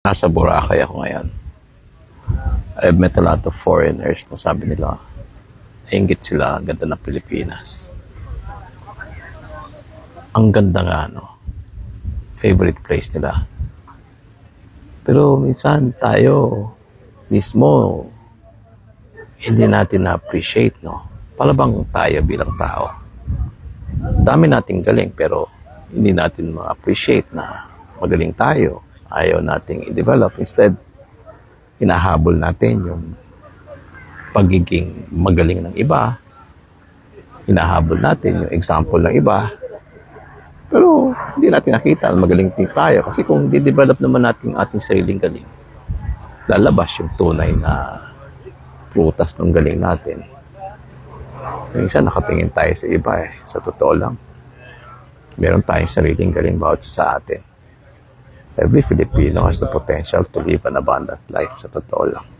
Nasa Boracay ako ngayon. I've met a lot of foreigners na sabi nila, ingit sila, ang ganda ng Pilipinas. Ang ganda nga, no? Favorite place nila. Pero minsan tayo mismo hindi natin na-appreciate, no? Palabang tayo bilang tao. Dami nating galing pero hindi natin ma-appreciate na magaling tayo. Ayaw nating i-develop. Instead, hinahabol natin yung pagiging magaling ng iba. Hinahabol natin yung example ng iba. Pero hindi natin nakita na magaling tayo. Kasi kung di-develop naman natin ating sariling galing, lalabas yung tunay na prutas ng galing natin. Minsan nakatingin tayo sa iba eh. Sa totoo lang. Meron tayong sariling galing bawat sa atin. Every Filipino has the potential to live an abundant life sa totoo lang.